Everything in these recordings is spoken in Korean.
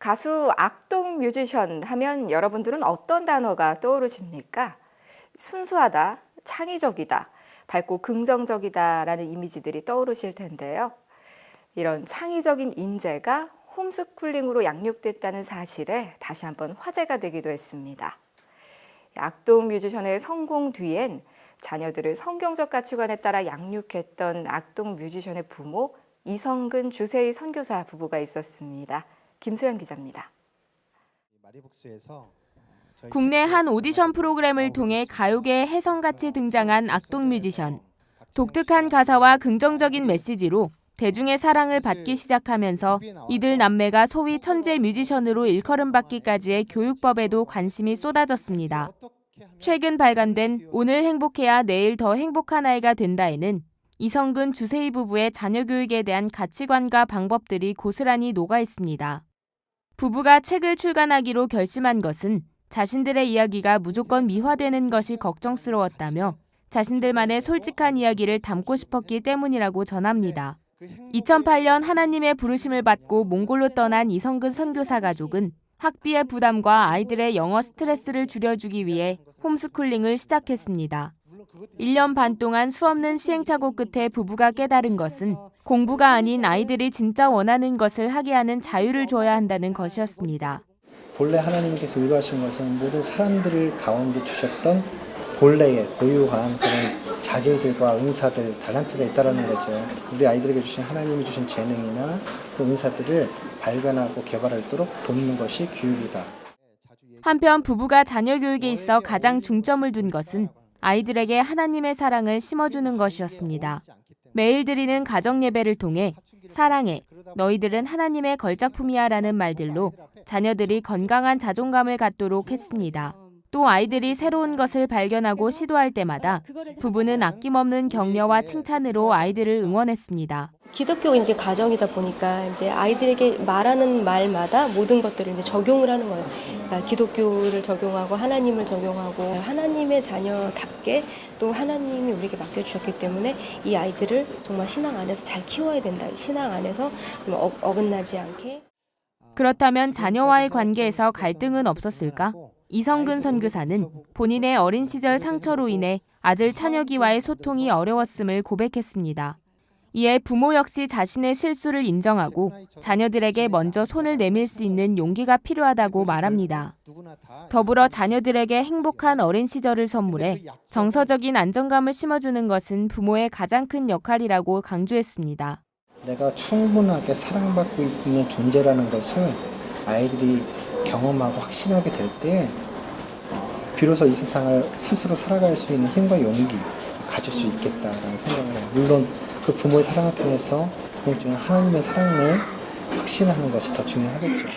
가수 악동 뮤지션 하면 여러분들은 어떤 단어가 떠오르십니까? 순수하다, 창의적이다, 밝고 긍정적이다라는 이미지들이 떠오르실 텐데요. 이런 창의적인 인재가 홈스쿨링으로 양육됐다는 사실에 다시 한번 화제가 되기도 했습니다. 악동 뮤지션의 성공 뒤엔 자녀들을 성경적 가치관에 따라 양육했던 악동 뮤지션의 부모 이성근 주세희 선교사 부부가 있었습니다. 김수현 기자입니다. 국내 한 오디션 프로그램을 통해 가요계의 혜성같이 등장한 악동 뮤지션. 독특한 가사와 긍정적인 메시지로 대중의 사랑을 받기 시작하면서 이들 남매가 소위 천재 뮤지션으로 일컬음받기까지의 교육법에도 관심이 쏟아졌습니다. 최근 발간된 오늘 행복해야 내일 더 행복한 아이가 된다에는 이성근 주세희 부부의 자녀 교육에 대한 가치관과 방법들이 고스란히 녹아 있습니다. 부부가 책을 출간하기로 결심한 것은 자신들의 이야기가 무조건 미화되는 것이 걱정스러웠다며 자신들만의 솔직한 이야기를 담고 싶었기 때문이라고 전합니다. 2008년 하나님의 부르심을 받고 몽골로 떠난 이성근 선교사 가족은 학비의 부담과 아이들의 영어 스트레스를 줄여주기 위해 홈스쿨링을 시작했습니다. 1년 반 동안 수없는 시행착오 끝에 부부가 깨달은 것은 공부가 아닌 아이들이 진짜 원하는 것을 하게 하는 자유를 줘야 한다는 것이었습니다. 본래 하나님께서 의도하신 것은 모든 사람들을 가운데 주셨던 본래의 고유한 그런 자질들과 은사들, 달란트가 있다라는 거죠. 우리 아이들에게 주신 하나님이 주신 재능이나 그 은사들을 발견하고 개발하도록 돕는 것이 교육이다. 한편 부부가 자녀 교육에 있어 가장 중점을 둔 것은 아이들에게 하나님의 사랑을 심어주는 것이었습니다. 매일 드리는 가정 예배를 통해 사랑해, 너희들은 하나님의 걸작품이야라는 말들로 자녀들이 건강한 자존감을 갖도록 했습니다. 또 아이들이 새로운 것을 발견하고 시도할 때마다 부부는 아낌없는 격려와 칭찬으로 아이들을 응원했습니다. 기독교 이제 가정이다 보니까 이제 아이들에게 말하는 말마다 모든 것들을 이제 적용을 하는 거예요. 그러니까 기독교를 적용하고 하나님을 적용하고 하나님의 자녀답게 또 하나님이 우리에게 맡겨주셨기 때문에 이 아이들을 정말 신앙 안에서 잘 키워야 된다. 신앙 안에서 좀 어, 어긋나지 않게. 그렇다면 자녀와의 관계에서 갈등은 없었을까? 이성근 선교사는 본인의 어린 시절 상처로 인해 아들 찬혁이와의 소통이 어려웠음을 고백했습니다. 이에 부모 역시 자신의 실수를 인정하고 자녀들에게 먼저 손을 내밀 수 있는 용기가 필요하다고 말합니다. 더불어 자녀들에게 행복한 어린 시절을 선물해 정서적인 안정감을 심어주는 것은 부모의 가장 큰 역할이라고 강조했습니다. 내가 충분하게 사랑받고 있는 존재라는 것을 아이들이 경험하고 확신하게 될 때 비로소 이 세상을 스스로 살아갈 수 있는 힘과 용기 가질 수 있겠다라는 생각을 해요. 물론 그 부모의 사랑을 통해서 공중에 하나님의 사랑을 확신하는 것이 더 중요하겠죠.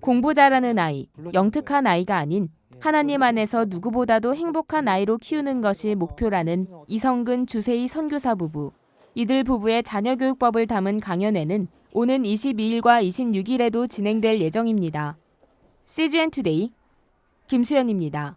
공부 잘하는 아이, 영특한 아이가 아닌 하나님 안에서 누구보다도 행복한 아이로 키우는 것이 목표라는 이성근 주세희 선교사 부부. 이들 부부의 자녀 교육법을 담은 강연회는 오는 22일과 26일에도 진행될 예정입니다. CGN 투데이 김수현입니다.